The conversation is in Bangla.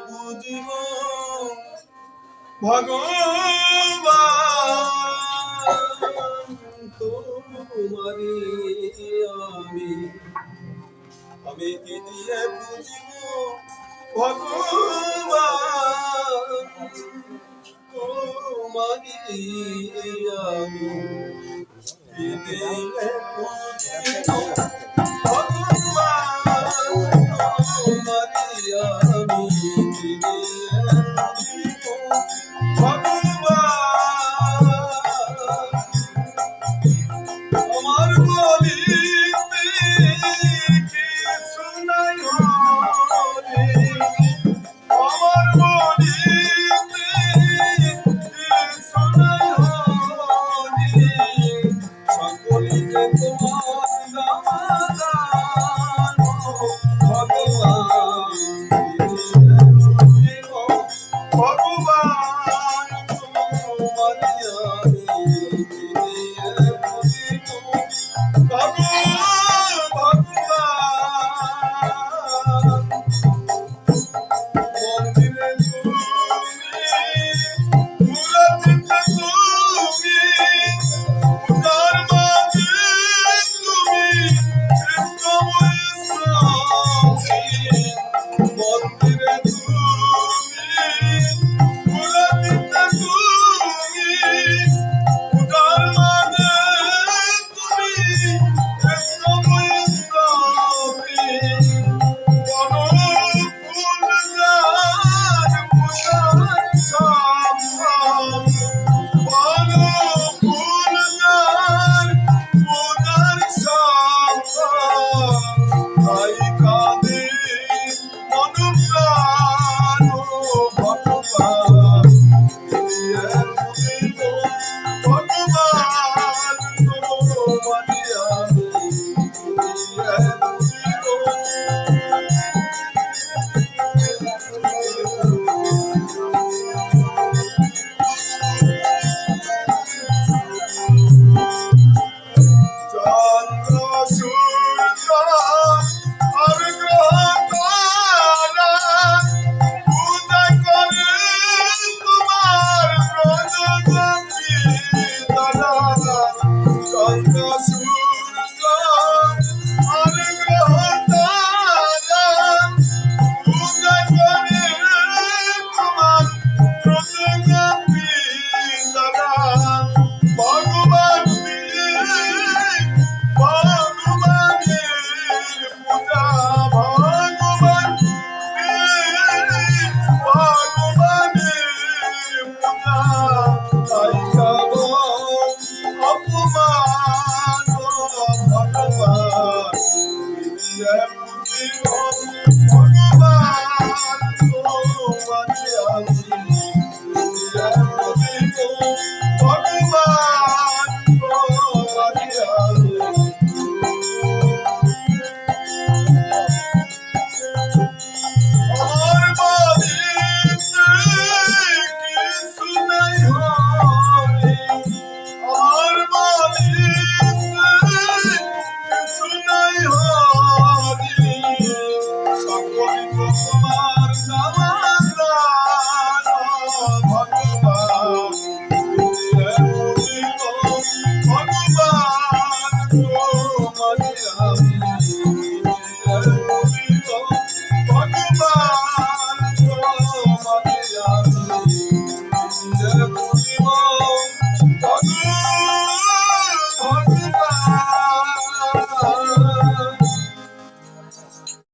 পুজব ভগবান তোমারে আমি। আমি কি দিয়ে পুজব ভগবান তোমারে আমি কি দিয়ে over. Thank you.